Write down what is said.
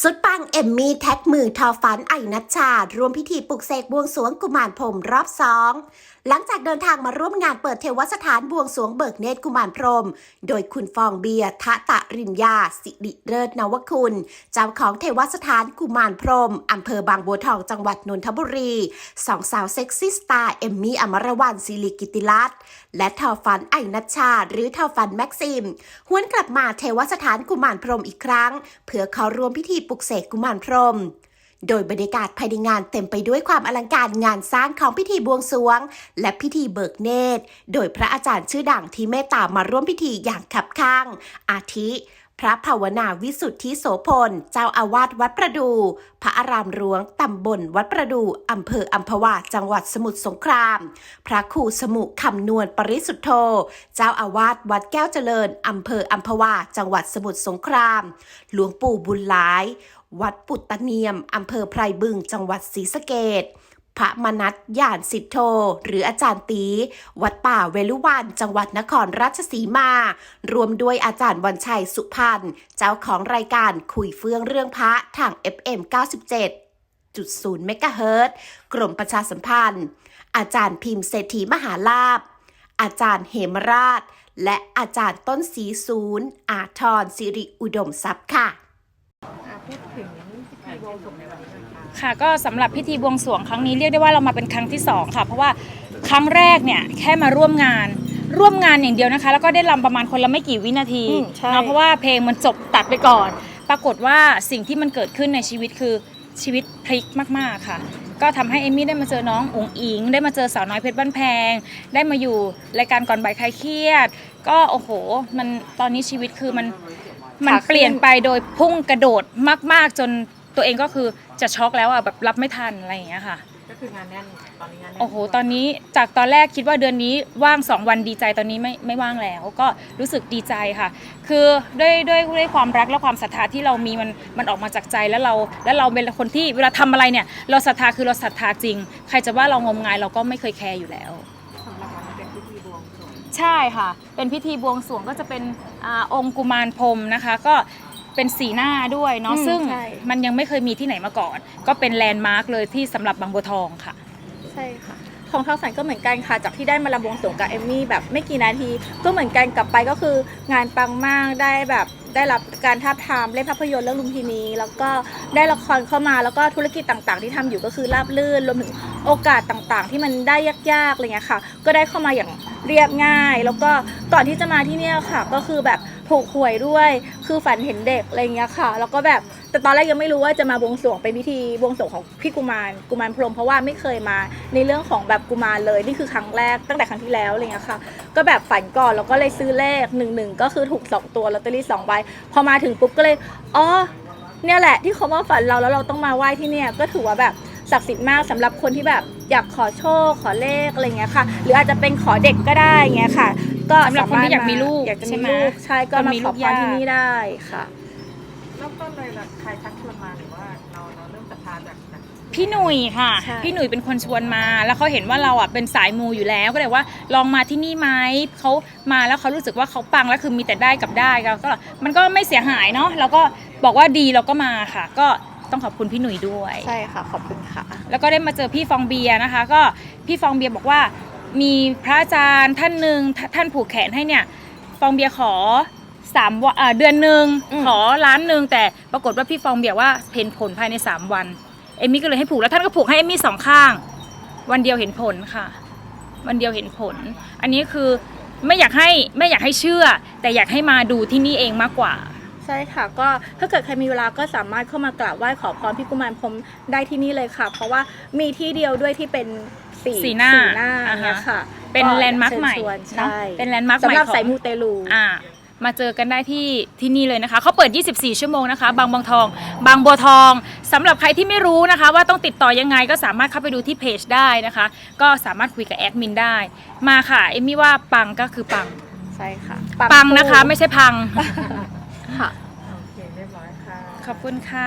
สุดปังเอมมี่แท็กมือทอฝันไอนัชชา รวมพิธีปลุกเสกบวงสรวงกุมารพรมรอบสอง หลังจากเดินทางมาร่วมงานเปิดเทวสถานบวงสวงเบิกเนตรกุมารพรหมโดยคุณฟองเบียร์ทะตะรินยา สิริเลิศนวคุณ เจ้าของเทวสถานกุมารพรหมอำเภอบางบัวทองจังหวัดนนทบุรีสองสาวเซ็กซี่สตาร์เอมมี่อมรวรรณศิริกิติรัตน์และทอฝันไอนัชชา หรือทอฝันแม็กซิมหวนกลับมาเทวสถานกุมารพรหมอีกครั้ง เพื่อเข้าร่วมพิธีปลุกเสกกุมารพรหม โดยบรรยากาศภายในงานเต็มไปด้วยความอลังการงานสร้างของพิธีบวงสรวง และพิธีเบิกเนตร โดยพระอาจารย์ชื่อดังที่เมตตามาร่วมพิธีอย่างขับข้าง อาทิ พระภาวนาวิสุทธิโสพล เจ้าอาวาสวัดประดู พระอารามหลวงตำบลวัดประดูอำเภออัมพวาจังหวัดสมุทรสงคราม พระครูสมุคำนวณปริสุทธโธ เจ้าอาวาสวัดแก้วเจริญอำเภออัมพวาจังหวัดสมุทรสงคราม หลวงปู่บุญหลาย วัดปุตตะเนียมอำเภอไพรบึงจังหวัดศรีสะเกด พระมนัตยานสิทโธ หรืออาจารย์ตี วัดป่าเวลุวันจังหวัดนครราชสีมา รวมด้วยอาจารย์วันชัยสุพันธ์เจ้าของรายการคุยเฟื่องเรื่องพระทาง FM 97.0เมกะเฮิรตกรมประชาสัมพันธ์ อาจารย์พิมพ์เศรษฐีมหาลาภอาจารย์เหมราช และอาจารย์ต้นสีศูนย์ อาทรสิริอุดมทรัพย์ค่ะพูดถึงพิธีบวงสร ค่ะค่ะก็สำหรับพิธีบวงสรวงครั้งนี้เรียกได้ว่าเรามาเป็นครั้งที่สองค่ะ เพราะว่าครั้งแรกเนี่ยแค่มาร่วมงาน ร่วมงานอย่างเดียวนะคะ แล้วก็ได้รำประมาณคนละไม่กี่วินาทีอืมใช่เนาะเพราะว่าเพลงมันจบตัดไปก่อน ปรากฏว่าสิ่งที่มันเกิดขึ้นในชีวิตคือชีวิตพลิกมาก ๆ ค่ะ ก็ทำให้เอมมี่ได้มาเจอน้องอุ๋งอิง ได้มาเจอสาวน้อยเพชรบ้านแพง ได้มาอยู่รายการก่อนบ่ายคลายเครียด ก็โอ้โห มันตอนนี้ชีวิตคือมันมันเปลี่ยนไปโดยพุ่งกระโดดมาก ๆ จน ตัวเองก็คือจะช็อกแล้วอะแบบรับไม่ทันอะไรอย่างเงี้ยค่ะ ก็คืองานแน่นตอนนี้งานแน่นโอ้โห ตอนนี้จากตอนแรกคิดว่าเดือนนี้ว่าง 2 วันดีใจตอนนี้ไม่ไม่ว่างแล้วก็รู้สึกดีใจค่ะ คือด้วยด้วยด้วยความรักและความศรัทธาที่เรามีมันมันออกมาจากใจแล้วเรา แล้วเราเป็นคนที่เวลาทำอะไรเนี่ย เราศรัทธาคือเราศรัทธาจริง ใครจะว่าเรางมงายเราก็ไม่เคยแคร์อยู่แล้ว สำหรับวันนี้เป็นพิธีบวงสรวงใช่ค่ะ เป็นพิธีบวงสรวงก็จะเป็นอาองค์กุมารพรหมนะคะ ก็ เป็นสีหน้าด้วยเนาะอืมซึ่งใช่ มันยังไม่เคยมีที่ไหนมาก่อน ก็เป็นแลนด์มาร์กเลยที่สำหรับบางบัวทองค่ะ ใช่ค่ะ ของทางฝันก็เหมือนกันค่ะ จากที่ได้มาลำบวงสรวงกับเอมมี่แบบไม่กี่นาที ก็เหมือนกันกลับไปก็คืองานปังมากได้แบบได้รับการทาบทามเล่นภาพยนตร์เรื่องลุมพินี แล้วก็ได้ละครเข้ามาแล้วก็ธุรกิจต่างๆ ที่ทำอยู่ก็คือราบลื่นรวมถึงโอกาสต่างๆ ที่มันได้ยากๆอะไรเงี้ยค่ะ ก็ได้เข้ามาอย่างเรียบง่าย แล้วก็ก่อนที่จะมาที่เนี่ยค่ะ ก็คือแบบ ถูกหวยด้วย คือฝันเห็นเด็กอะไรเงี้ยค่ะ แล้วก็แบบแต่ตอนแรกยังไม่รู้ว่าจะมาบวงสรวงเป็นพิธีบวงสรวงของพี่กุมารกุมารพรหมเพราะว่าไม่เคยมาในเรื่องของแบบกุมารเลยนี่คือครั้งแรกตั้งแต่ครั้งที่แล้วอะไรเงี้ยค่ะ ก็แบบฝันก่อนแล้วก็เลยซื้อเลขหนึ่งหนึ่งก็คือถูกสองตัวลอตเตอรี่สองใบพอมาถึงปุ๊บก็เลยอ๋อเนี่ยแหละที่เขามาฝันเราแล้วเราต้องมาไหว้ที่เนี่ยก็ถือว่าแบบศักดิ์สิทธิ์มากสำหรับคนที่แบบอยากขอโชคขอเลขอะไรเงี้ยค่ะ หรืออาจจะเป็นขอเด็กก็ได้เงี้ยค่ะ ก็สำหรับคนที่อยากมีลูกอยากจะใช่มีไหมลูกใช่ก็คนมามีขลูอกพรยาก ที่นี่ได้ค่ะ เริ่มต้นเลยแบบใครชักชวนมาหรือว่าเราเราเริ่มศรัทธาจากจากพี่หนุ่ยค่ะ ใช่ พี่หนุ่ยเป็นคนชวนมา แล้วเขาเห็นว่าเราอะเป็นสายมูอยู่แล้วก็เลยว่าลองมาที่นี่ไหมเขามาแล้วเขารู้สึกว่าเขาปังแล้วคือมีแต่ได้กับได้ก็ก็มันก็ไม่เสียหายเนาะแล้วก็บอกว่าดีเราก็มาค่ะ ก็ต้องขอบคุณพี่หนุ่ยด้วย ใช่ค่ะขอบคุณค่ะ แล้วก็ได้มาเจอพี่ฟองเบียร์นะคะ ก็พี่ฟองเบียร์บอกว่า มีพระอาจารย์ท่านหนึ่งท่าท่านผูกแขนให้เนี่ยฟองเบียร์ขอสามวันเอ่อเดือนหนึ่งอืมขอล้านหนึ่งแต่ปรากฏว่าพี่ฟองเบียร์ว่าเห็นผลภายใน3วันเอมมี่ก็เลยให้ผูกแล้วท่านก็ผูกให้เอมมี่สองข้าง วันเดียวเห็นผลค่ะ วันเดียวเห็นผล อันนี้คือไม่อยากให้ไม่อยากให้เชื่อ แต่อยากให้มาดูที่นี่เองมากกว่าใช่ค่ะก็ถ้าเกิดใครมีเวลาก็สามารถเข้ามากราบไหว้ขอพรพี่กุมารพรหมได้ที่นี่เลยค่ะ เพราะว่ามีที่เดียวด้วยที่เป็น สีสีหน้าหน้าอ่าฮะ เนี่ยค่ะเป็นแลนด์มาร์คเชิญใหม่ชวนเนาะใช่เป็นแลนด์มาร์คใหม่สำหรับของ สายมูเตลู อ่ามาเจอกันได้ที่ที่นี่เลยนะคะ เขาเปิด 24 ชั่วโมงนะคะ บางบางทอง บางบัวทองสำหรับใครที่ไม่รู้นะคะ ว่าต้องติดต่อยังไงก็สามารถเข้าไปดูที่เพจได้นะคะ ก็สามารถคุยกับแอดมินได้ มาค่ะ เอมมี่ว่าปังก็คือปัง ใช่ค่ะปังนะคะ ไม่ใช่พัง ค่ะ โอเคเรียบร้อยค่ะ ขอบคุณค่ะ